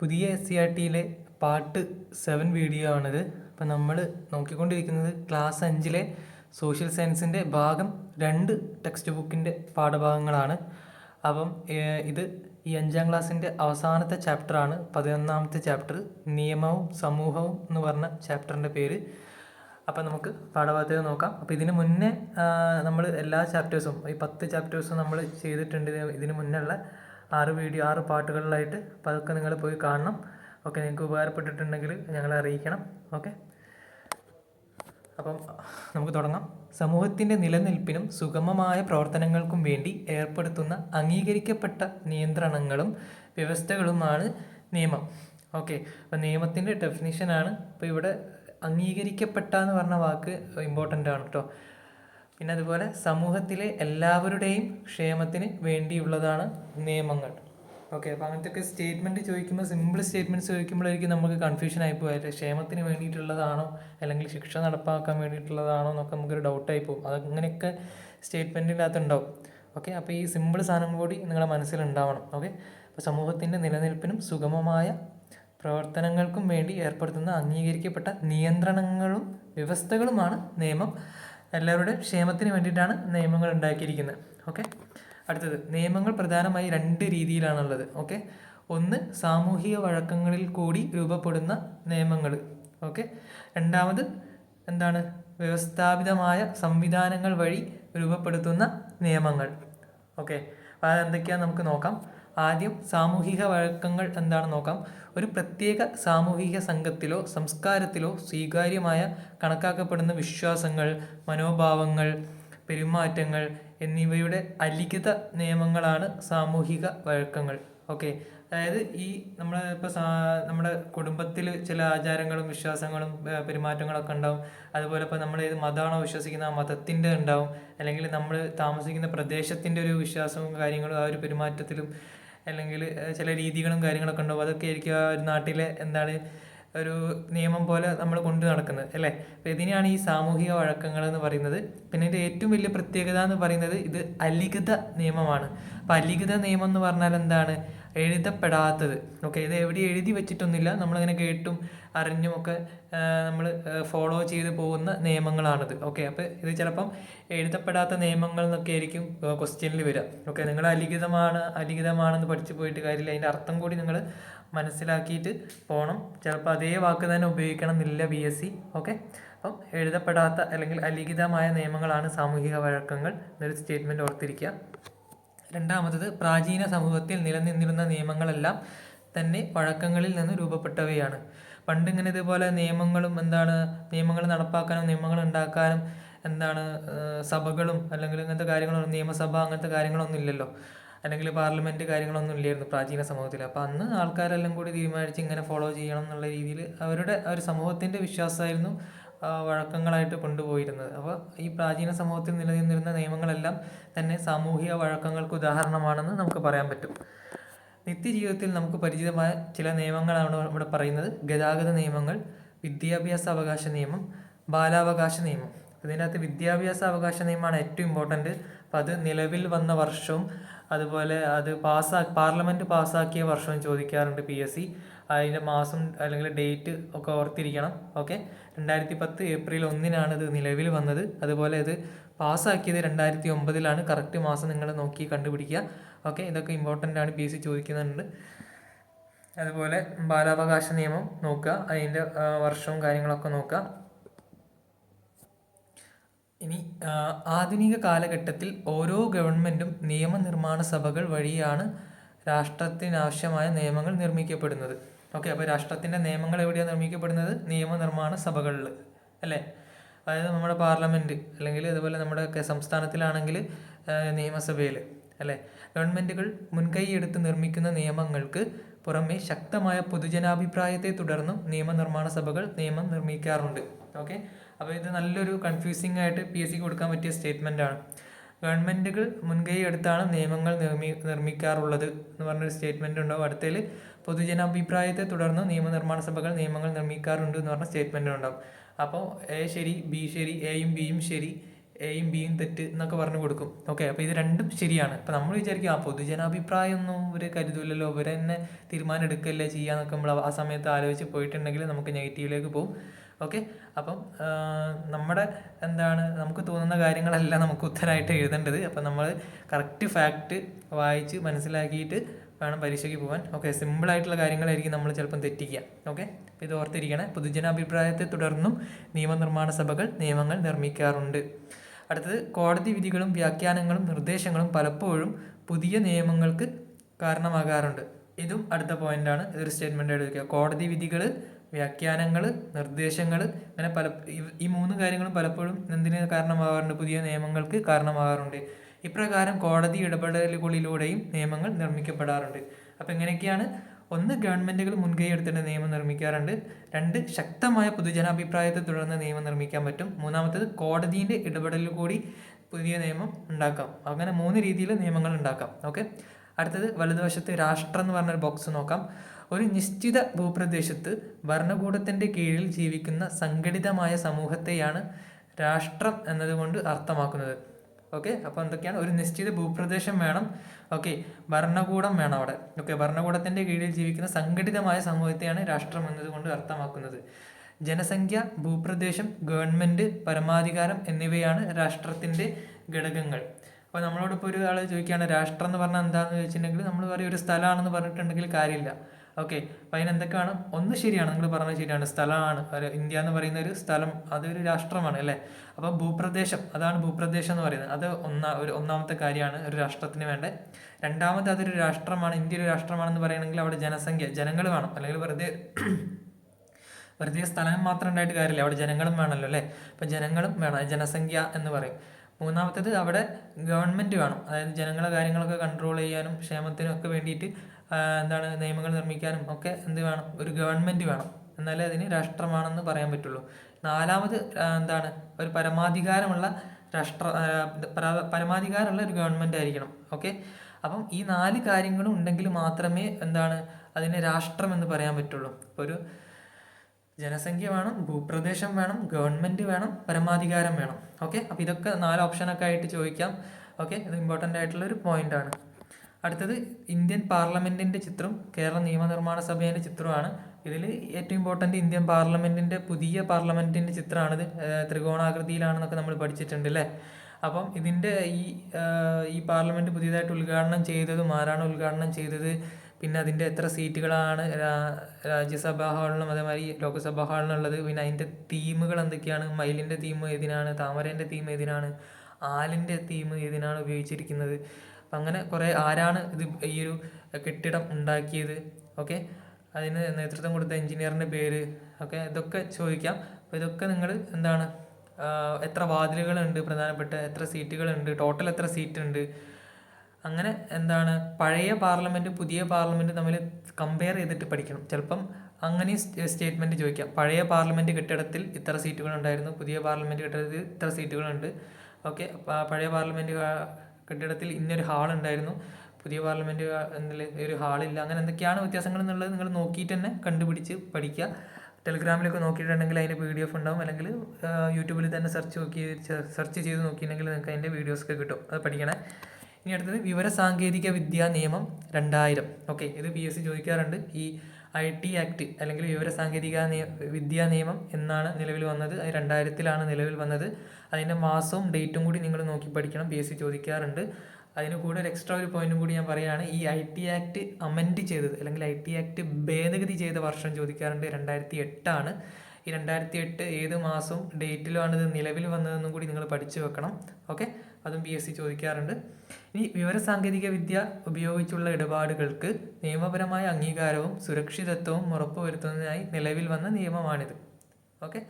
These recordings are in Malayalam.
പുതിയ എസ് സി ആർ ടിയിലെ പാർട്ട് സെവൻ വീഡിയോ ആണിത്. അപ്പം നമ്മൾ നോക്കിക്കൊണ്ടിരിക്കുന്നത് ക്ലാസ് അഞ്ചിലെ സോഷ്യൽ സയൻസിന്റെ ഭാഗം രണ്ട് ടെക്സ്റ്റ് ബുക്കിന്റെ പാഠഭാഗങ്ങളാണ്. അപ്പം ഇത് ഈ അഞ്ചാം ക്ലാസ്സിന്റെ അവസാനത്തെ ചാപ്റ്ററാണ് പതിനൊന്നാമത്തെ ചാപ്റ്റർ നിയമവും സമൂഹവും എന്ന് പറഞ്ഞ ചാപ്റ്ററിന്റെ പേര്. അപ്പം നമുക്ക് പാഠഭാഗത്തേക്ക് നോക്കാം. അപ്പോൾ ഇതിന് മുന്നേ നമ്മൾ എല്ലാ ചാപ്റ്റേഴ്സും ഈ പത്ത് ചാപ്റ്റേഴ്സും നമ്മൾ ചെയ്തിട്ടുണ്ട്. ഇതിന് ഇതിന് മുന്നേ ഉള്ള ആറ് വീഡിയോ ആറ് പാട്ടുകളിലായിട്ട് അപ്പോൾ അതൊക്കെ നിങ്ങൾ പോയി കാണണം. ഓക്കെ നിങ്ങൾക്ക് ഉപകാരപ്പെട്ടിട്ടുണ്ടെങ്കിൽ ഞങ്ങളെ അറിയിക്കണം. ഓക്കെ? അപ്പം നമുക്ക് തുടങ്ങാം. സമൂഹത്തിന്റെ നിലനിൽപ്പിനും സുഗമമായ പ്രവർത്തനങ്ങൾക്കും വേണ്ടി ഏർപ്പെടുത്തുന്ന അംഗീകരിക്കപ്പെട്ട നിയന്ത്രണങ്ങളും വ്യവസ്ഥകളുമാണ് നിയമം. ഓക്കെ അപ്പം നിയമത്തിന്റെ ഡെഫിനിഷനാണ് ഇപ്പോൾ ഇവിടെ അംഗീകരിക്കപ്പെട്ട എന്ന് പറഞ്ഞ വാക്ക് ഇമ്പോർട്ടന്റ് ആണ് കേട്ടോ. പിന്നെ അതുപോലെ സമൂഹത്തിലെ എല്ലാവരുടെയും ക്ഷേമത്തിന് വേണ്ടിയുള്ളതാണ് നിയമങ്ങൾ. ഓക്കെ അപ്പോൾ അങ്ങനത്തെ ഒക്കെ സ്റ്റേറ്റ്മെന്റ് ചോദിക്കുമ്പോൾ സിമ്പിൾ സ്റ്റേറ്റ്മെന്റ്സ് ചോദിക്കുമ്പോഴായിരിക്കും നമുക്ക് കൺഫ്യൂഷൻ ആയി പോയാൽ ക്ഷേമത്തിന് വേണ്ടിയിട്ടുള്ളതാണോ? അല്ലെങ്കിൽ ശിക്ഷ നടപ്പാക്കാൻ വേണ്ടിയിട്ടുള്ളതാണോ എന്നൊക്കെ നമുക്കൊരു ഡൗട്ടായി പോകും. അതങ്ങനെയൊക്കെ ഉണ്ടാവും ഓക്കെ അപ്പോൾ ഈ സിമ്പിൾ സാധനം കൂടി നിങ്ങളുടെ മനസ്സിലുണ്ടാവണം. ഓക്കെ അപ്പോൾ സമൂഹത്തിന്റെ നിലനിൽപ്പിനും സുഗമമായ പ്രവർത്തനങ്ങൾക്കും വേണ്ടി ഏർപ്പെടുത്തുന്ന അംഗീകരിക്കപ്പെട്ട നിയന്ത്രണങ്ങളും വ്യവസ്ഥകളുമാണ് നിയമം. എല്ലാവരുടെയും ക്ഷേമത്തിന് വേണ്ടിയിട്ടാണ് നിയമങ്ങൾ ഉണ്ടാക്കിയിരിക്കുന്നത്. ഓക്കെ അടുത്തത് നിയമങ്ങൾ പ്രധാനമായി രണ്ട് രീതിയിലാണുള്ളത്. ഓക്കെ ഒന്ന് സാമൂഹിക വഴക്കങ്ങളിൽ കൂടി രൂപപ്പെടുന്ന നിയമങ്ങൾ. ഓക്കെ രണ്ടാമത് എന്താണ്? വ്യവസ്ഥാപിതമായ സംവിധാനങ്ങൾ വഴി രൂപപ്പെടുത്തുന്ന നിയമങ്ങൾ. ഓക്കെ അപ്പോൾ അതെന്തൊക്കെയാണെന്ന് നമുക്ക് നോക്കാം. ആദ്യം സാമൂഹിക വഴക്കങ്ങൾ എന്താണെന്ന് നോക്കാം. ഒരു പ്രത്യേക സാമൂഹിക സംഘത്തിലോ സംസ്കാരത്തിലോ സ്വീകാര്യമായ കണക്കാക്കപ്പെടുന്ന വിശ്വാസങ്ങൾ മനോഭാവങ്ങൾ പെരുമാറ്റങ്ങൾ എന്നിവയുടെ അലിഖിത നിയമങ്ങളാണ് സാമൂഹിക വഴക്കങ്ങൾ. ഓക്കെ. അതായത് ഈ നമ്മൾ ഇപ്പോൾ നമ്മുടെ കുടുംബത്തിൽ ചില ആചാരങ്ങളും വിശ്വാസങ്ങളും പെരുമാറ്റങ്ങളൊക്കെ ഉണ്ടാവും. അതുപോലെ ഇപ്പോൾ നമ്മൾ ഏത് മതമാണോ വിശ്വസിക്കുന്ന ആ മതത്തിന്റെ ഉണ്ടാവും. അല്ലെങ്കിൽ നമ്മൾ താമസിക്കുന്ന പ്രദേശത്തിന്റെ ഒരു വിശ്വാസവും കാര്യങ്ങളും ആ ഒരു പെരുമാറ്റത്തിലും അല്ലെങ്കിൽ ചില രീതികളും കാര്യങ്ങളൊക്കെ ഉണ്ടാവും. അതൊക്കെ ആയിരിക്കും ആ ഒരു നാട്ടിലെ എന്താണ് ഒരു നിയമം പോലെ നമ്മൾ കൊണ്ടു നടക്കുന്നത് അല്ലേ? അപ്പോൾ ഇതിനെയാണ് ഈ സാമൂഹിക വഴക്കങ്ങൾ എന്ന് പറയുന്നത്. പിന്നെ ഇതിന്റെ ഏറ്റവും വലിയ പ്രത്യേകത എന്ന് പറയുന്നത് ഇത് അലിഖിത നിയമമാണ്. അപ്പോൾ അലിഖിത നിയമം എന്ന് പറഞ്ഞാൽ എന്താണ്? എഴുതപ്പെടാത്തത്. ഓക്കെ ഇത് എവിടെ എഴുതി വെച്ചിട്ടൊന്നുമില്ല. നമ്മളിങ്ങനെ കേട്ടും അറിഞ്ഞും ഒക്കെ നമ്മൾ ഫോളോ ചെയ്ത് പോകുന്ന നിയമങ്ങളാണിത്. ഓക്കെ അപ്പോൾ ഇത് ചിലപ്പം എഴുതപ്പെടാത്ത നിയമങ്ങൾ എന്നൊക്കെ ആയിരിക്കും ക്വസ്റ്റ്യനിൽ വരിക. ഓക്കെ നിങ്ങൾ അലിഖിതമാണ് അലിഖിതമാണെന്ന് പഠിച്ചു പോയിട്ട് കാര്യമില്ല. അതിന്റെ അർത്ഥം കൂടി നിങ്ങൾ മനസ്സിലാക്കിയിട്ട് പോകണം ചിലപ്പോൾ അതേ വാക്ക് തന്നെ ഉപയോഗിക്കണം എന്നില്ല ബി എസ് സി ഓക്കെ അപ്പം എഴുതപ്പെടാത്ത അല്ലെങ്കിൽ അലിഖിതമായ നിയമങ്ങളാണ് സാമൂഹിക വഴക്കങ്ങൾ എന്നൊരു സ്റ്റേറ്റ്മെന്റ് ഓർത്തിരിക്കുക. രണ്ടാമത്തത് പ്രാചീന സമൂഹത്തിൽ നിലനിന്നിരുന്ന നിയമങ്ങളെല്ലാം തന്നെ വഴക്കങ്ങളിൽ നിന്ന് രൂപപ്പെട്ടവയാണ്. പണ്ട് ഇങ്ങനെ ഇതുപോലെ നിയമങ്ങളും എന്താണ് നിയമങ്ങൾ നടപ്പാക്കാനും നിയമങ്ങൾ ഉണ്ടാക്കാനും എന്താണ് സഭകളും അല്ലെങ്കിൽ ഇങ്ങനത്തെ കാര്യങ്ങളൊന്നും നിയമസഭ അങ്ങനത്തെ കാര്യങ്ങളൊന്നും ഇല്ലല്ലോ. അല്ലെങ്കിൽ പാർലമെന്റ് കാര്യങ്ങളൊന്നും ഇല്ലായിരുന്നു പ്രാചീന സമൂഹത്തിൽ. അപ്പോൾ അന്ന് ആൾക്കാരെല്ലാം കൂടി തീരുമാനിച്ച് ഇങ്ങനെ ഫോളോ ചെയ്യണം എന്നുള്ള രീതിയിൽ അവരുടെ ഒരു സമൂഹത്തിന്റെ വിശ്വാസമായിരുന്നു വഴക്കങ്ങളായിട്ട് കൊണ്ടുപോയിരുന്നത്. അപ്പോൾ ഈ പ്രാചീന സമൂഹത്തിൽ നിലനിന്നിരുന്ന നിയമങ്ങളെല്ലാം തന്നെ സാമൂഹിക വഴക്കങ്ങൾക്ക് ഉദാഹരണമാണെന്ന് നമുക്ക് പറയാൻ പറ്റും. നിത്യജീവിതത്തിൽ നമുക്ക് പരിചിതമായ ചില നിയമങ്ങളാണ് ഇവിടെ പറയുന്നത്. ഗതാഗത നിയമങ്ങൾ വിദ്യാഭ്യാസ അവകാശ നിയമം ബാലാവകാശ നിയമം. ഇതിനകത്ത് വിദ്യാഭ്യാസ അവകാശ നിയമമാണ് ഏറ്റവും ഇമ്പോർട്ടന്റ് അപ്പോൾ അത് നിലവിൽ വന്ന വർഷവും അതുപോലെ അത് പാസ്സാ പാർലമെന്റ് പാസ്സാക്കിയ വർഷവും ചോദിക്കാറുണ്ട് പി എസ് സി അതിന്റെ മാസം അല്ലെങ്കിൽ ഡേറ്റ് ഒക്കെ ഓർത്തിരിക്കണം. ഓക്കെ? രണ്ടായിരത്തി പത്ത് ഏപ്രിൽ ഒന്നിനാണ് ഇത് നിലവിൽ വന്നത്. അതുപോലെ ഇത് പാസ്സാക്കിയത് രണ്ടായിരത്തി ഒമ്പതിലാണ് കറക്റ്റ് മാസം നിങ്ങൾ നോക്കി കണ്ടുപിടിക്കുക. ഓക്കെ? ഇതൊക്കെ ഇമ്പോർട്ടന്റ് ആണ് പി എസ് സി ചോദിക്കുന്നുണ്ട്. അതുപോലെ ബാലാവകാശ നിയമം നോക്കുക. അതിന്റെ വർഷവും കാര്യങ്ങളൊക്കെ നോക്കുക. ഇനി ആധുനിക കാലഘട്ടത്തിൽ ഓരോ ഗവൺമെന്റും നിയമനിർമ്മാണ സഭകൾ വഴിയാണ് രാഷ്ട്രത്തിനാവശ്യമായ നിയമങ്ങൾ നിർമ്മിക്കപ്പെടുന്നത്. ഓക്കെ അപ്പോൾ രാഷ്ട്രത്തിന്റെ നിയമങ്ങൾ എവിടെയാണ് നിർമ്മിക്കപ്പെടുന്നത്? നിയമനിർമ്മാണ സഭകളിൽ അല്ലേ? അതായത് നമ്മുടെ പാർലമെന്റ് അല്ലെങ്കിൽ അതുപോലെ നമ്മുടെ സംസ്ഥാനത്തിലാണെങ്കിൽ നിയമസഭയിൽ അല്ലേ? ഗവൺമെന്റുകൾ മുൻകൈയെടുത്ത് നിർമ്മിക്കുന്ന നിയമങ്ങൾക്ക് പുറമെ ശക്തമായ പൊതുജനാഭിപ്രായത്തെ തുടർന്നും നിയമനിർമ്മാണ സഭകൾ നിയമം നിർമ്മിക്കാറുണ്ട്. ഓക്കെ? അപ്പോൾ ഇത് നല്ലൊരു കൺഫ്യൂസിംഗ് ആയിട്ട് പി എസ് സിക്ക് കൊടുക്കാൻ പറ്റിയ സ്റ്റേറ്റ്മെന്റ് ആണ്. ഗവൺമെന്റുകൾ മുൻകൈ എടുത്താണ് നിയമങ്ങൾ നിർമ്മി നിർമ്മിക്കാറുള്ളത് എന്ന് പറഞ്ഞൊരു സ്റ്റേറ്റ്മെന്റ് ഉണ്ടാവും. അടുത്തതിൽ പൊതുജനാഭിപ്രായത്തെ തുടർന്ന് നിയമനിർമ്മാണ സഭകൾ നിയമങ്ങൾ നിർമ്മിക്കാറുണ്ട് എന്ന് പറഞ്ഞ സ്റ്റേറ്റ്മെന്റ് ഉണ്ടാവും. അപ്പോൾ എ ശരി ബി ശരി എയും ബിയും ശരി എയും ബിയും തെറ്റ് എന്നൊക്കെ പറഞ്ഞു കൊടുക്കും. ഓക്കെ അപ്പോൾ ഇത് രണ്ടും ശരിയാണ്. അപ്പോൾ നമ്മൾ വിചാരിക്കും ആ പൊതുജനാഭിപ്രായമൊന്നും ഇവർ കരുതൂലല്ലോ. ഇവർ തന്നെ തീരുമാനം എടുക്കല്ലേ ചെയ്യാന്നൊക്കെ നമ്മൾ ആ സമയത്ത് ആലോചിച്ച് പോയിട്ടുണ്ടെങ്കിൽ നമുക്ക് നെഗറ്റീവിലേക്ക് പോകും. ഓക്കെ? അപ്പം നമ്മുടെ എന്താണ് നമുക്ക് തോന്നുന്ന കാര്യങ്ങളല്ല നമുക്ക് ഉത്തരമായിട്ട് എഴുതേണ്ടത്. അപ്പം നമ്മൾ കറക്റ്റ് ഫാക്റ്റ് വായിച്ച് മനസ്സിലാക്കിയിട്ട് വേണം പരീക്ഷയ്ക്ക് പോകാൻ ഓക്കെ? സിമ്പിളായിട്ടുള്ള കാര്യങ്ങളായിരിക്കും നമ്മൾ ചിലപ്പം തെറ്റിക്കുക. ഓക്കെ? ഇത് ഓർത്തിരിക്കണേ. പൊതുജനാഭിപ്രായത്തെ തുടർന്നും നിയമനിർമ്മാണ സഭകൾ നിയമങ്ങൾ നിർമ്മിക്കാറുണ്ട്. അടുത്തത് കോടതി വിധികളും വ്യാഖ്യാനങ്ങളും നിർദ്ദേശങ്ങളും പലപ്പോഴും പുതിയ നിയമങ്ങൾക്ക് കാരണമാകാറുണ്ട്. ഇതും അടുത്ത പോയിന്റാണ് ഇതൊരു സ്റ്റേറ്റ്മെന്റ് വയ്ക്കുക കോടതി വിധികൾ വ്യാഖ്യാനങ്ങൾ നിർദ്ദേശങ്ങൾ അങ്ങനെ പല ഈ- മൂന്ന് കാര്യങ്ങളും പലപ്പോഴും എന്തിന് കാരണമാകാറുണ്ട് പുതിയ നിയമങ്ങൾക്ക് കാരണമാകാറുണ്ട് ഇപ്രകാരം കോടതി ഇടപെടലുകളിലൂടെയും നിയമങ്ങൾ നിർമ്മിക്കപ്പെടാറുണ്ട്. അപ്പം എങ്ങനെയൊക്കെയാണ് ഒന്ന് ഗവൺമെന്റുകൾ മുൻകൈ എടുത്തിട്ട് നിയമം നിർമ്മിക്കാറുണ്ട്. രണ്ട് ശക്തമായ പൊതുജനാഭിപ്രായത്തെ തുടർന്ന് നിയമം നിർമ്മിക്കാൻ പറ്റും. മൂന്നാമത്തേത് കോടതിന്റെ ഇടപെടലിൽ കൂടി പുതിയ നിയമം ഉണ്ടാക്കാം. അങ്ങനെ മൂന്ന് രീതിയിൽ നിയമങ്ങൾ ഉണ്ടാക്കാം. ഓക്കെ? അടുത്തത് വലതുവശത്ത് രാഷ്ട്രം എന്ന് പറഞ്ഞൊരു ബോക്സ് നോക്കാം. ഒരു നിശ്ചിത ഭൂപ്രദേശത്ത് ഭരണകൂടത്തിന്റെ കീഴിൽ ജീവിക്കുന്ന സംഘടിതമായ സമൂഹത്തെയാണ് രാഷ്ട്രം എന്നതുകൊണ്ട് അർത്ഥമാക്കുന്നത്. ഓക്കെ? അപ്പോൾ എന്തൊക്കെയാണ്? ഒരു നിശ്ചിത ഭൂപ്രദേശം വേണം. ഓക്കെ ഭരണകൂടം വേണം അവിടെ. ഓക്കെ ഭരണകൂടത്തിന്റെ കീഴിൽ ജീവിക്കുന്ന സംഘടിതമായ സമൂഹത്തെയാണ് രാഷ്ട്രം എന്നതുകൊണ്ട് അർത്ഥമാക്കുന്നത്. ജനസംഖ്യ ഭൂപ്രദേശം ഗവൺമെന്റ് പരമാധികാരം എന്നിവയാണ് രാഷ്ട്രത്തിന്റെ ഘടകങ്ങൾ. അപ്പോൾ ഇപ്പോൾ ഒരാൾ ചോദിക്കുകയാണ് രാഷ്ട്രം എന്ന് പറഞ്ഞാൽ എന്താണെന്ന് ചോദിച്ചിട്ടുണ്ടെങ്കിൽ നമ്മൾ പറയും ഒരു സ്ഥലമാണെന്ന് പറഞ്ഞിട്ടുണ്ടെങ്കിൽ കാര്യമില്ല. ഓക്കെ അപ്പോൾ അതിനെന്തൊക്കെയാണ് ഒന്ന് ശരിയാണ് നിങ്ങൾ പറഞ്ഞത് ശരിയാണ്. സ്ഥലമാണ് ഒരു ഇന്ത്യ എന്ന് പറയുന്ന ഒരു സ്ഥലം അതൊരു രാഷ്ട്രമാണ് അല്ലേ? അപ്പോൾ ഭൂപ്രദേശം അതാണ് ഭൂപ്രദേശം എന്ന് പറയുന്നത്. അത് ഒന്നാ ഒരു ഒന്നാമത്തെ കാര്യമാണ് ഒരു രാഷ്ട്രത്തിന് വേണ്ടത് രണ്ടാമത്തെ അതൊരു രാഷ്ട്രമാണ് ഇന്ത്യ ഒരു രാഷ്ട്രമാണെന്ന് പറയണമെങ്കിൽ അവിടെ ജനസംഖ്യ ജനങ്ങൾ വേണം. അല്ലെങ്കിൽ വെറുതെ വെറുതെ സ്ഥലം മാത്രം ഉണ്ടായിട്ട് കാര്യമില്ല അവിടെ ജനങ്ങളും വേണമല്ലോ അല്ലേ? അപ്പം ജനങ്ങളും വേണം ജനസംഖ്യ എന്ന് പറയും. മൂന്നാമത്തേത് അവിടെ ഗവൺമെന്റ് വേണം. അതായത് ജനങ്ങളെ കാര്യങ്ങളൊക്കെ കൺട്രോൾ ചെയ്യാനും ക്ഷേമത്തിനും ഒക്കെ വേണ്ടിയിട്ട് എന്താണ് നിയമങ്ങൾ നിർമ്മിക്കാനും ഒക്കെ എന്ത് വേണം? ഒരു ഗവൺമെന്റ് വേണം. എന്നാലേ അതിന് രാഷ്ട്രമാണെന്ന് പറയാൻ പറ്റുള്ളൂ. നാലാമത് എന്താണ്? ഒരു പരമാധികാരമുള്ള രാഷ്ട്ര പരമാധികാരമുള്ള ഒരു ഗവൺമെന്റ് ആയിരിക്കണം. ഓക്കെ? അപ്പം ഈ നാല് കാര്യങ്ങളും ഉണ്ടെങ്കിൽ മാത്രമേ എന്താണ് അതിനെ രാഷ്ട്രം എന്ന് പറയാൻ പറ്റുള്ളൂ. ഒരു ജനസംഖ്യ വേണം ഭൂപ്രദേശം വേണം ഗവൺമെന്റ് വേണം പരമാധികാരം വേണം. ഓക്കെ? അപ്പോൾ ഇതൊക്കെ നാല് ഓപ്ഷനൊക്കെ ആയിട്ട് ചോദിക്കാം. ഓക്കെ? ഇത് ഇമ്പോർട്ടന്റ് ആയിട്ടുള്ള ഒരു പോയിന്റ് ആണ്. അടുത്തത് ഇന്ത്യൻ പാർലമെന്റിന്റെ ചിത്രം കേരള നിയമനിർമ്മാണ സഭയുടെ ചിത്രമാണ്. ഇതിൽ ഏറ്റവും ഇമ്പോർട്ടന്റ് ഇന്ത്യൻ പാർലമെന്റിന്റെ പുതിയ പാർലമെന്റിന്റെ ചിത്രമാണിത്. ത്രികോണാകൃതിയിലാണെന്നൊക്കെ നമ്മൾ പഠിച്ചിട്ടുണ്ട് അല്ലേ? അപ്പം ഇതിന്റെ ഈ ഈ പാർലമെന്റ് പുതിയതായിട്ട് ഉദ്ഘാടനം ചെയ്തതും ആരാണ് ഉദ്ഘാടനം ചെയ്തത്? പിന്നെ അതിന്റെ എത്ര സീറ്റുകളാണ് രാജ്യസഭാ ഹാളിലും അതേമാതിരി ലോക്സഭാ ഹാളിനുള്ളത് പിന്നെ അതിന്റെ തീമുകൾ എന്തൊക്കെയാണ്? മയിലിന്റെ തീം ഏതിനാണ്? താമരേന്റെ തീം ഏതിനാണ്? ആലിന്റെ തീം ഏതിനാണ് ഉപയോഗിച്ചിരിക്കുന്നത്? അപ്പം അങ്ങനെ കുറേ ആരാണ് ഇത് ഈ ഒരു കെട്ടിടം ഉണ്ടാക്കിയത്? ഓക്കെ. അതിന് നേതൃത്വം കൊടുത്ത എഞ്ചിനീയറിന്റെ പേര്. ഓക്കെ. ഇതൊക്കെ ചോദിക്കാം. അപ്പോൾ ഇതൊക്കെ നിങ്ങൾ എന്താണ് എത്ര വാതിലുകളുണ്ട് പ്രധാനപ്പെട്ട? എത്ര സീറ്റുകളുണ്ട്? ടോട്ടൽ എത്ര സീറ്റ് ഉണ്ട് അങ്ങനെ എന്താണ് പഴയ പാർലമെന്റ് പുതിയ പാർലമെന്റ് തമ്മിൽ കമ്പയർ ചെയ്തിട്ട് പഠിക്കണം. ചിലപ്പം അങ്ങനെ സ്റ്റേറ്റ്മെന്റ് ചോദിക്കാം. പഴയ പാർലമെന്റ് കെട്ടിടത്തിൽ ഇത്ര സീറ്റുകളുണ്ടായിരുന്നു. പുതിയ പാർലമെന്റ് കെട്ടിടത്തിൽ ഇത്ര സീറ്റുകളുണ്ട്. ഓക്കെ. പഴയ പാർലമെന്റ് കാ- കെട്ടിടത്തിൽ ഇന്നൊരു ഹാൾ ഉണ്ടായിരുന്നു. പുതിയ എന്നതിൽ ഒരു ഹാളില്ല അങ്ങനെ എന്തൊക്കെയാണ് വ്യത്യാസങ്ങൾ എന്നുള്ളത് നിങ്ങൾ നോക്കിയിട്ട് തന്നെ കണ്ടുപിടിച്ച് പഠിക്കുക. ടെലിഗ്രാമിലൊക്കെ നോക്കിയിട്ടുണ്ടെങ്കിൽ അതിന്റെ പി ഡി എഫ് ഉണ്ടാവും. അല്ലെങ്കിൽ യൂട്യൂബിൽ തന്നെ സെർച്ച് നോക്കി സെർച്ച് ചെയ്ത് നോക്കിയിട്ടുണ്ടെങ്കിൽ നിങ്ങൾക്ക് അതിന്റെ വീഡിയോസൊക്കെ കിട്ടും. അത് പഠിക്കണേ. ഇനി അടുത്തത് വിവര സാങ്കേതിക വിദ്യാ നിയമം രണ്ടായിരം. ഓക്കെ ഇത് പി എസ് സി ചോദിക്കാറുണ്ട്. ഈ ഐ ടി ആക്ട് അല്ലെങ്കിൽ വിവരസാങ്കേതിക നിയ- വിദ്യാ നിയമം എന്നാണ് നിലവിൽ വന്നത്. അത് രണ്ടായിരത്തിലാണ് നിലവിൽ വന്നത്. അതിന്റെ മാസവും ഡേറ്റും കൂടി നിങ്ങൾ നോക്കി പഠിക്കണം. പി എസ് സി ചോദിക്കാറുണ്ട്. അതിന് കൂടെ ഒരു എക്സ്ട്രാ ഒരു പോയിന്റും കൂടി ഞാൻ പറയുകയാണ്. ഈ ഐ ടി ആക്ട് അമെൻഡ് ചെയ്തത് അല്ലെങ്കിൽ ഐ ടി ആക്ട് ഭേദഗതി ചെയ്ത വർഷം ചോദിക്കാറുണ്ട്. രണ്ടായിരത്തി എട്ടാണ് ഈ രണ്ടായിരത്തി എട്ട് ഏത് മാസവും ഡേറ്റിലുമാണ് ഇത് നിലവിൽ വന്നതെന്നും കൂടി നിങ്ങൾ പഠിച്ചു വെക്കണം. ഓക്കെ? അതും പി എസ് സി ചോദിക്കാറുണ്ട്. ഇനി വിവരസാങ്കേതിക വിദ്യ ഉപയോഗിച്ചുള്ള ഇടപാടുകൾക്ക് നിയമപരമായ അംഗീകാരവും സുരക്ഷിതത്വവും ഉറപ്പുവരുത്തുന്നതിനായി നിലവിൽ വന്ന നിയമമാണിത്. ഓക്കെ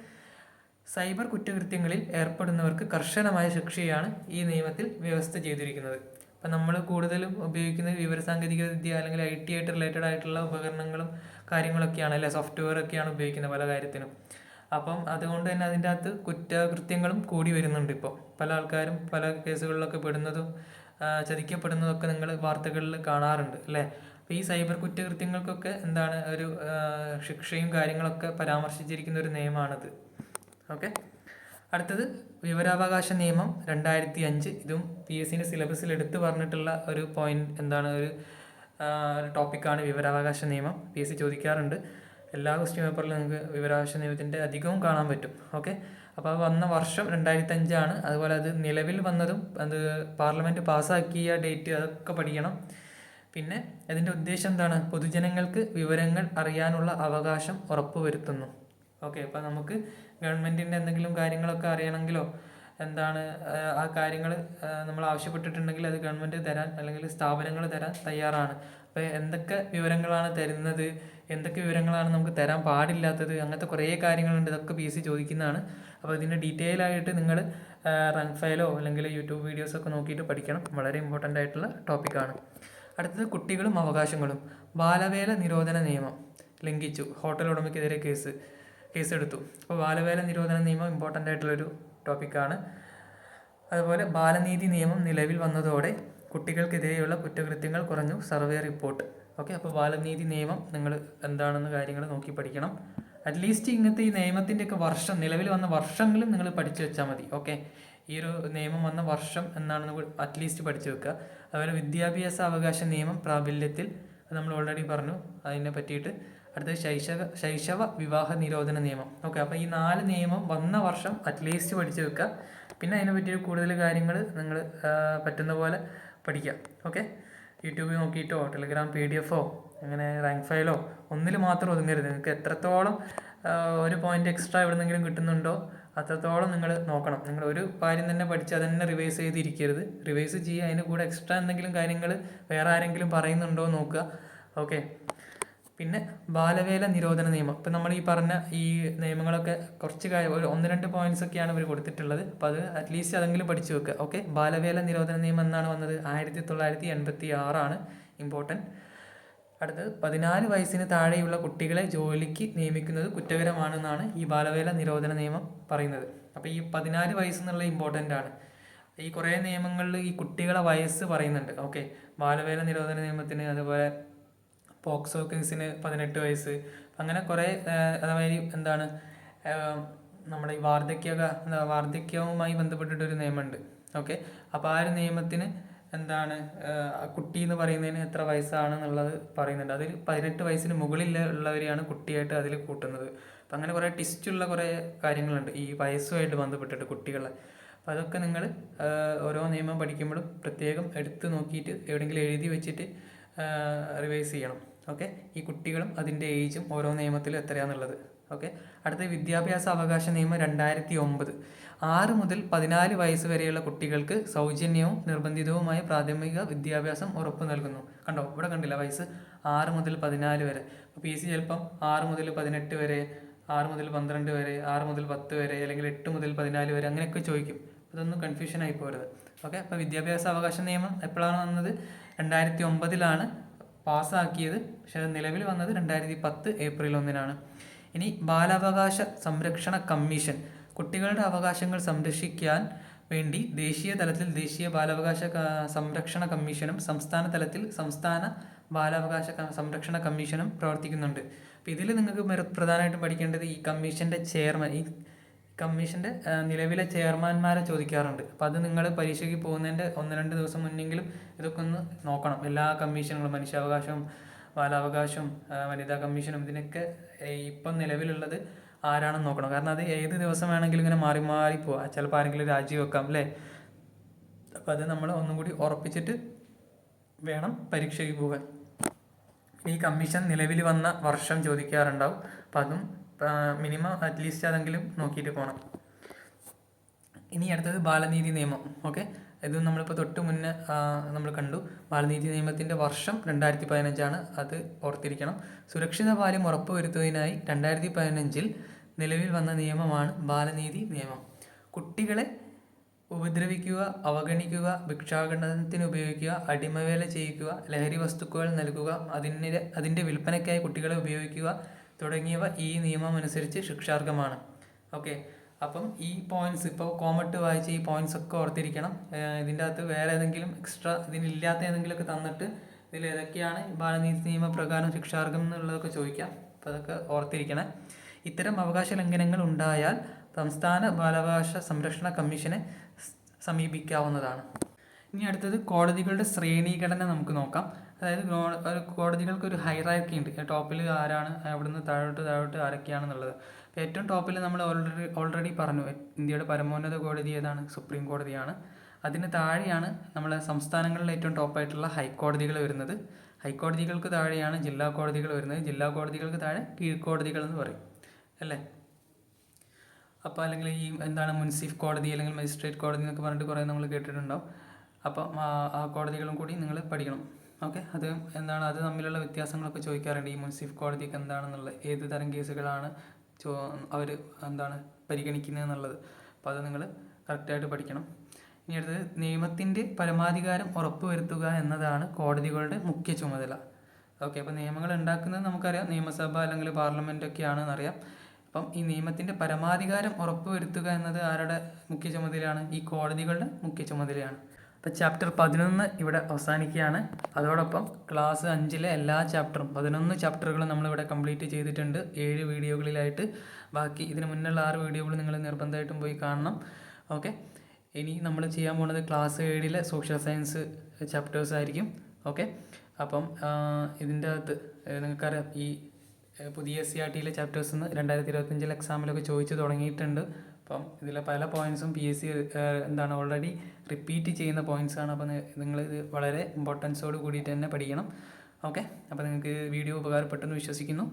സൈബർ കുറ്റകൃത്യങ്ങളിൽ ഏർപ്പെടുന്നവർക്ക് കർശനമായ ശിക്ഷയാണ് ഈ നിയമത്തിൽ വ്യവസ്ഥ ചെയ്തിരിക്കുന്നത്. അപ്പം നമ്മൾ കൂടുതലും ഉപയോഗിക്കുന്ന വിവരസാങ്കേതിക വിദ്യ അല്ലെങ്കിൽ ഐ ടി ആയിട്ട് റിലേറ്റഡ് ആയിട്ടുള്ള ഉപകരണങ്ങളും കാര്യങ്ങളൊക്കെയാണ് അല്ലെ? സോഫ്റ്റ്വെയർ ഒക്കെയാണ് ഉപയോഗിക്കുന്നത് പല കാര്യത്തിനും. അപ്പം അതുകൊണ്ട് തന്നെ അതിന്റെ അകത്ത് കുറ്റകൃത്യങ്ങളും കൂടി വരുന്നുണ്ട് ഇപ്പോൾ. പല ആൾക്കാരും പല കേസുകളിലൊക്കെ പെടുന്നതും ചതിക്കപ്പെടുന്നതൊക്കെ നിങ്ങൾ വാർത്തകളിൽ കാണാറുണ്ട് അല്ലേ? അപ്പോൾ ഈ സൈബർ കുറ്റകൃത്യങ്ങൾക്കൊക്കെ എന്താണ് ഒരു ശിക്ഷയും കാര്യങ്ങളൊക്കെ പരാമർശിച്ചിരിക്കുന്ന ഒരു നിയമമാണിത്. ഓക്കെ. അടുത്തത് വിവരാവകാശ നിയമം രണ്ടായിരത്തി അഞ്ച്. ഇതും പി എസ് സിന്റെ സിലബസിൽ എടുത്തു പറഞ്ഞിട്ടുള്ള ഒരു പോയിന്റ് എന്താണ് ഒരു ടോപ്പിക്കാണ് വിവരാവകാശ നിയമം. പി എസ് സി ചോദിക്കാറുണ്ട്. എല്ലാ ക്വസ്റ്റ്യൻ പേപ്പറിലും നിങ്ങൾക്ക് വിവരാവകാശ നിയമത്തിന്റെ അധികവും കാണാൻ പറ്റും. ഓക്കെ അപ്പോൾ വന്ന വർഷം രണ്ടായിരത്തി അഞ്ചാണ് അതുപോലെ അത് നിലവിൽ വന്നതും അത് പാർലമെന്റ് പാസ്സാക്കിയ ഡേറ്റ് അതൊക്കെ പഠിക്കണം. പിന്നെ അതിന്റെ ഉദ്ദേശം എന്താണ്? പൊതുജനങ്ങൾക്ക് വിവരങ്ങൾ അറിയാനുള്ള അവകാശം ഉറപ്പുവരുത്തുന്നു. ഓക്കെ അപ്പോൾ നമുക്ക് ഗവൺമെന്റിന്റെ എന്തെങ്കിലും കാര്യങ്ങളൊക്കെ അറിയണമെങ്കിലോ എന്താണ് ആ കാര്യങ്ങൾ നമ്മൾ ആവശ്യപ്പെട്ടിട്ടുണ്ടെങ്കിൽ അത് ഗവൺമെന്റ് തരാൻ അല്ലെങ്കിൽ സ്ഥാപനങ്ങൾ തരാൻ തയ്യാറാണ്. അപ്പോൾ എന്തൊക്കെ വിവരങ്ങളാണ് തരുന്നത്? എന്തൊക്കെ വിവരങ്ങളാണ് നമുക്ക് തരാൻ പാടില്ലാത്തത്? അങ്ങനത്തെ കുറേ കാര്യങ്ങളുണ്ട്. ഇതൊക്കെ പി എസ് സി ചോദിക്കുന്നതാണ്. അപ്പോൾ ഇതിന്റെ ഡീറ്റെയിൽ ആയിട്ട് നിങ്ങൾ റൺ ഫയലോ അല്ലെങ്കിൽ യൂട്യൂബ് വീഡിയോസൊക്കെ നോക്കിയിട്ട് പഠിക്കണം. വളരെ ഇമ്പോർട്ടന്റ് ആയിട്ടുള്ള ടോപ്പിക്കാണ് അടുത്തത് കുട്ടികളും അവകാശങ്ങളും. ബാലവേല നിരോധന നിയമം ലംഘിച്ചു. ഹോട്ടൽ ഉടമയ്ക്കെതിരെ കേസ് കേസെടുത്തു. അപ്പോൾ ബാലവേല നിരോധന നിയമം ഇമ്പോർട്ടന്റ് ആയിട്ടുള്ളൊരു ടോപ്പിക്കാണ് അതുപോലെ ബാലനീതി നിയമം നിലവിൽ വന്നതോടെ കുട്ടികൾക്കെതിരെയുള്ള കുറ്റകൃത്യങ്ങൾ കുറഞ്ഞു. Survey report. ഓക്കെ അപ്പോൾ ബാലനീതി നിയമം നിങ്ങൾ എന്താണെന്ന് കാര്യങ്ങൾ നോക്കി പഠിക്കണം. അറ്റ്ലീസ്റ്റ് ഇങ്ങനത്തെ ഈ നിയമത്തിന്റെയൊക്കെ വർഷം നിലവിൽ വന്ന വർഷങ്ങളും നിങ്ങൾ പഠിച്ചു വെച്ചാൽ മതി. ഓക്കെ ഈ ഒരു നിയമം വന്ന വർഷം എന്നാണെന്ന് അറ്റ്ലീസ്റ്റ് പഠിച്ചു വെക്കുക. അതുപോലെ വിദ്യാഭ്യാസ അവകാശ നിയമം പ്രാബല്യത്തിൽ നമ്മൾ ഓൾറെഡി പറഞ്ഞു. അതിനെ പറ്റിയിട്ട് അടുത്തത് ശൈശവ ശൈശവ വിവാഹ നിരോധന നിയമം. ഓക്കെ അപ്പോൾ ഈ നാല് നിയമം വന്ന വർഷം അറ്റ്ലീസ്റ്റ് പഠിച്ചു വെക്കുക. പിന്നെ അതിനെ പറ്റിയിട്ട് കൂടുതൽ കാര്യങ്ങൾ നിങ്ങൾ പറ്റുന്ന പോലെ പഠിക്കുക ഓക്കെ യൂട്യൂബിൽ നോക്കിയിട്ടോ ടെലിഗ്രാം പി ഡി എഫോ അങ്ങനെ റാങ്ക് ഫയലോ ഒന്നിൽ മാത്രം ഒതുങ്ങരുത്. നിങ്ങൾക്ക് എത്രത്തോളം ഒരു പോയിന്റ് എക്സ്ട്രാ എവിടെന്നെങ്കിലും കിട്ടുന്നുണ്ടോ അത്രത്തോളം നിങ്ങൾ നോക്കണം. നിങ്ങൾ ഒരു കാര്യം തന്നെ പഠിച്ച് അതന്നെ റിവൈസ് ചെയ്തിരിക്കരുത്. റിവൈസ് ചെയ്യുക അതിന് കൂടെ എക്സ്ട്രാ എന്തെങ്കിലും കാര്യങ്ങൾ വേറെ ആരെങ്കിലും പറയുന്നുണ്ടോ നോക്കുക. ഓക്കെ പിന്നെ ബാലവേല നിരോധന നിയമം. ഇപ്പം നമ്മൾ ഈ പറഞ്ഞ ഈ നിയമങ്ങളൊക്കെ കുറച്ച് ഒരു ഒന്ന് രണ്ട് പോയിന്റ്സ് ഒക്കെയാണ് ഇവർ കൊടുത്തിട്ടുള്ളത്. അപ്പോൾ അത് അറ്റ്ലീസ്റ്റ് അതെങ്കിലും പഠിച്ചു വെക്കുക ഓക്കെ ബാലവേല നിരോധന നിയമം എന്നാണ് വന്നത്? ആയിരത്തി തൊള്ളായിരത്തി എൺപത്തി ആറാണ് ഇമ്പോർട്ടന്റ് അടുത്തത് പതിനാല് വയസ്സിന് താഴെയുള്ള കുട്ടികളെ ജോലിക്ക് നിയമിക്കുന്നത് കുറ്റകരമാണെന്നാണ് ഈ ബാലവേല നിരോധന നിയമം പറയുന്നത്. അപ്പോൾ ഈ പതിനാല് വയസ്സ് എന്നുള്ള ഇമ്പോർട്ടന്റ് ആണ്. ഈ കുറേ നിയമങ്ങളിൽ ഈ കുട്ടികളെ വയസ്സ് പറയുന്നുണ്ട്. ഓക്കെ ബാലവേല നിരോധന നിയമത്തിന് അതുപോലെ പോക്സോ കേസിന് പതിനെട്ട് വയസ്സ്. അങ്ങനെ കുറേ അതായത് എന്താണ് നമ്മുടെ ഈ വാർദ്ധക്യ വാർദ്ധക്യവുമായി ബന്ധപ്പെട്ടിട്ടൊരു നിയമമുണ്ട്. ഓക്കെ? അപ്പോൾ ആ ഒരു നിയമത്തിന് എന്താണ് കുട്ടി എന്ന് പറയുന്നതിന് എത്ര വയസ്സാണെന്നുള്ളത് പറയുന്നുണ്ട്. അതിൽ പതിനെട്ട് വയസ്സിന് മുകളിൽ ഉള്ളവരെയാണ് കുട്ടിയായിട്ട് അതിൽ കൂട്ടുന്നത്. അപ്പം അങ്ങനെ കുറേ ടിസ്റ്റുള്ള കുറേ കാര്യങ്ങളുണ്ട് ഈ വയസ്സുമായിട്ട് ബന്ധപ്പെട്ടിട്ട് കുട്ടികളെ. അപ്പോൾ അതൊക്കെ നിങ്ങൾ ഓരോ നിയമം പഠിക്കുമ്പോഴും പ്രത്യേകം എടുത്തു നോക്കിയിട്ട് എവിടെയെങ്കിലും എഴുതി വെച്ചിട്ട് റിവൈസ് ചെയ്യണം. ഓക്കെ ഈ കുട്ടികളും അതിന്റെ ഏജും ഓരോ നിയമത്തിലും എത്രയാണെന്നുള്ളത് ഓക്കെ അടുത്ത വിദ്യാഭ്യാസ അവകാശ നിയമം രണ്ടായിരത്തി ഒമ്പത് ആറ് മുതൽ പതിനാല് വയസ്സ് വരെയുള്ള കുട്ടികൾക്ക് സൗജന്യവും നിർബന്ധിതവുമായ പ്രാഥമിക വിദ്യാഭ്യാസം ഉറപ്പ് നൽകുന്നു. കണ്ടോ? ഇവിടെ കണ്ടില്ല? വയസ്സ് ആറ് മുതൽ പതിനാല് വരെ. പി എസ് സി ചിലപ്പം ആറ് മുതൽ പതിനെട്ട് വരെ ആറ് മുതൽ പന്ത്രണ്ട് വരെ ആറ് മുതൽ പത്ത് വരെ അല്ലെങ്കിൽ എട്ട് മുതൽ പതിനാല് വരെ അങ്ങനെയൊക്കെ ചോദിക്കും. അതൊന്നും കൺഫ്യൂഷൻ ആയി പോരുത്. ഓക്കെ അപ്പോൾ വിദ്യാഭ്യാസ അവകാശ നിയമം എപ്പോഴാണ് വന്നത്? രണ്ടായിരത്തി ഒമ്പതിലാണ് പാസ്സാക്കിയത് പക്ഷേ നിലവിൽ വന്നത് രണ്ടായിരത്തി പത്ത് ഏപ്രിൽ ഒന്നിനാണ്. ഇനി ബാലാവകാശ സംരക്ഷണ കമ്മീഷൻ കുട്ടികളുടെ അവകാശങ്ങൾ സംരക്ഷിക്കാൻ വേണ്ടി ദേശീയ തലത്തിൽ ദേശീയ ബാലാവകാശ സംരക്ഷണ കമ്മീഷനും സംസ്ഥാന തലത്തിൽ സംസ്ഥാന ബാലാവകാശ സംരക്ഷണ കമ്മീഷനും പ്രവർത്തിക്കുന്നുണ്ട്. അപ്പോൾ ഇതിൽ നിങ്ങൾക്ക് പ്രധാനമായിട്ടും പഠിക്കേണ്ടത് ഈ കമ്മീഷന്റെ ചെയർമാൻ ഈ കമ്മീഷന്റെ നിലവിലെ ചെയർമാൻമാരെ ചോദിക്കാറുണ്ട്. അപ്പോൾ അത് നിങ്ങൾ പരീക്ഷയ്ക്ക് പോകുന്നതിന്റെ ഒന്ന് രണ്ട് ദിവസം മുന്നെങ്കിലും ഇതൊക്കെ ഒന്ന് നോക്കണം. എല്ലാ കമ്മീഷനുകളും മനുഷ്യാവകാശവും ബാലാവകാശവും വനിതാ കമ്മീഷനും ഇതിനൊക്കെ ഇപ്പം നിലവിലുള്ളത് ആരാണെന്ന് നോക്കണം. കാരണം അത് ഏത് ദിവസം വേണമെങ്കിലും ഇങ്ങനെ മാറി മാറി പോവാം. ചിലപ്പോൾ ആരെങ്കിലും രാജിവെക്കാം അല്ലേ? അപ്പോൾ അത് നമ്മൾ ഒന്നും കൂടി ഉറപ്പിച്ചിട്ട് വേണം പരീക്ഷയ്ക്ക് പോകാൻ. ഈ കമ്മീഷൻ നിലവിൽ വന്ന വർഷം ചോദിക്കാറുണ്ടാവും. അപ്പം അതും മിനിമം അറ്റ്ലീസ്റ്റ് അതെങ്കിലും നോക്കിയിട്ട് പോകണം ഇനി അടുത്തത് ബാലനീതി നിയമം ഓക്കെ ഇത് നമ്മളിപ്പോൾ തൊട്ട് മുന്നേ നമ്മൾ കണ്ടു. ബാലനീതി നിയമത്തിന്റെ വർഷം രണ്ടായിരത്തി പതിനഞ്ചാണ് അത് ഓർത്തിരിക്കണം. സുരക്ഷിത ബാല്യം ഉറപ്പുവരുത്തുന്നതിനായി രണ്ടായിരത്തി പതിനഞ്ചിൽ നിലവിൽ വന്ന നിയമമാണ് ബാലനീതി നിയമം. കുട്ടികളെ ഉപദ്രവിക്കുക അവഗണിക്കുക ഭിക്ഷാടനത്തിന് ഉപയോഗിക്കുക അടിമവേല ചെയ്യിക്കുക ലഹരി വസ്തുക്കൾ നൽകുക അതിന്റെ അതിന്റെ വിൽപ്പനയ്ക്കായി കുട്ടികളെ ഉപയോഗിക്കുക തുടങ്ങിയവ ഈ നിയമം അനുസരിച്ച് ശിക്ഷാർഹമാണ്. ഓക്കെ അപ്പം ഈ പോയിന്റ്സ് ഇപ്പോൾ കോമട്ട് വായിച്ച് ഈ പോയിന്റ്സ് ഒക്കെ ഓർത്തിരിക്കണം. ഇതിന്റെ അകത്ത് വേറെ ഏതെങ്കിലും എക്സ്ട്രാ ഇതിനില്ലാത്ത ഏതെങ്കിലുമൊക്കെ തന്നിട്ട് ഇതിൽ ഏതൊക്കെയാണ് ബാലനീതി നിയമപ്രകാരം ശിക്ഷാർഹം എന്നുള്ളതൊക്കെ ചോദിക്കാം. അപ്പോൾ അതൊക്കെ ഓർത്തിരിക്കണേ. ഇത്തരം അവകാശ ലംഘനങ്ങൾ ഉണ്ടായാൽ സംസ്ഥാന ബാലാവകാശ സംരക്ഷണ കമ്മീഷനെ സമീപിക്കാവുന്നതാണ്. ഇനി അടുത്തത് കോടതികളുടെ ശ്രേണീകരണം നമുക്ക് നോക്കാം. അതായത് കോടതികൾക്ക് ഒരു ഹൈറാക്കി ഉണ്ട്. ടോപ്പിൽ ആരാണ് അവിടുന്ന് താഴോട്ട് താഴോട്ട് ആരൊക്കെയാണെന്നുള്ളത്. അപ്പോൾ ഏറ്റവും ടോപ്പിൽ നമ്മൾ ഓൾറെഡി ഓൾറെഡി പറഞ്ഞു. ഇന്ത്യയുടെ പരമോന്നത കോടതി ഏതാണ്? സുപ്രീം കോടതിയാണ്. അതിന് താഴെയാണ് നമ്മളെ സംസ്ഥാനങ്ങളിലെ ഏറ്റവും ടോപ്പായിട്ടുള്ള ഹൈക്കോടതികൾ വരുന്നത്. ഹൈക്കോടതികൾക്ക് താഴെയാണ് ജില്ലാ കോടതികൾ വരുന്നത്. ജില്ലാ കോടതികൾക്ക് താഴെ കീഴ്ക്കോടതികൾ എന്ന് പറയും. അല്ലേ? അപ്പോൾ അല്ലെങ്കിൽ ഈ എന്താണ് മുൻസിഫ് കോടതി അല്ലെങ്കിൽ മജിസ്ട്രേറ്റ് കോടതി എന്നൊക്കെ പറഞ്ഞിട്ട് കുറേ നമ്മൾ കേട്ടിട്ടുണ്ടാവും. അപ്പം ആ കോടതികളും കൂടി നിങ്ങൾ പഠിക്കണം. ഓക്കെ? അത് എന്താണ്? അത് തമ്മിലുള്ള വ്യത്യാസങ്ങളൊക്കെ ചോദിക്കാറുണ്ട്. ഈ മുൻസിഫ് കോടതിക്ക് എന്താണെന്നുള്ളത് ഏത് തരം കേസുകളാണ് ചോ അവർ എന്താണ് പരിഗണിക്കുന്നത് എന്നുള്ളത്. അപ്പോൾ അത് നിങ്ങൾ കറക്റ്റായിട്ട് പഠിക്കണം. ഇനി അടുത്തത് നിയമത്തിന്റെ പരമാധികാരം ഉറപ്പുവരുത്തുക എന്നതാണ് കോടതികളുടെ മുഖ്യ ചുമതല. ഓക്കെ? അപ്പോൾ നിയമങ്ങൾ ഉണ്ടാക്കുന്നത് നമുക്കറിയാം. നിയമസഭ അല്ലെങ്കിൽ പാർലമെന്റ് ഒക്കെയാണെന്നറിയാം അപ്പം ഈ നിയമത്തിന്റെ പരമാധികാരം ഉറപ്പുവരുത്തുക എന്നത് ആരുടെ മുഖ്യ ചുമതലയാണ്? ഈ കോടതികളുടെ മുഖ്യ ചുമതലയാണ്. അപ്പോൾ ചാപ്റ്റർ പതിനൊന്ന് ഇവിടെ അവസാനിക്കുകയാണ്. അതോടൊപ്പം ക്ലാസ് അഞ്ചിലെ എല്ലാ ചാപ്റ്ററും പതിനൊന്ന് ചാപ്റ്ററുകളും നമ്മളിവിടെ കംപ്ലീറ്റ് ചെയ്തിട്ടുണ്ട്. ഏഴ് വീഡിയോകളിലായിട്ട്. ബാക്കി ഇതിന് മുന്നുള്ള ആറ് വീഡിയോകൾ നിങ്ങൾ നിർബന്ധമായിട്ടും പോയി കാണണം. ഓക്കെ ഇനി നമ്മൾ ചെയ്യാൻ പോകുന്നത് ക്ലാസ് ഏഴിലെ സോഷ്യൽ സയൻസ് ചാപ്റ്റേഴ്സ് ആയിരിക്കും. ഓക്കെ അപ്പം ഇതിന്റെ അകത്ത് നിങ്ങൾക്കറിയാം ഈ പുതിയ എസ് സി ആർ ടിയിലെ ചാപ്റ്റേഴ്സ് നിന്ന് രണ്ടായിരത്തി ഇരുപത്തഞ്ചിലെ എക്സാമിലൊക്കെ ചോദിച്ചു തുടങ്ങിയിട്ടുണ്ട്. അപ്പം ഇതിലെ പല പോയിൻസും പി എസ് സി എന്താണ് ഓൾറെഡി റിപ്പീറ്റ് ചെയ്യുന്ന പോയിന്റ്സ് ആണ്. അപ്പോൾ നിങ്ങൾ ഇത് വളരെ ഇമ്പോർട്ടൻസോട് കൂടിയിട്ട് തന്നെ പഠിക്കണം. ഓക്കെ അപ്പോൾ നിങ്ങൾക്ക് വീഡിയോ ഉപകാരപ്പെട്ടെന്ന് വിശ്വസിക്കുന്നു.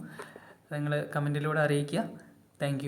നിങ്ങൾ കമന്റിലൂടെ അറിയിക്കുക. താങ്ക്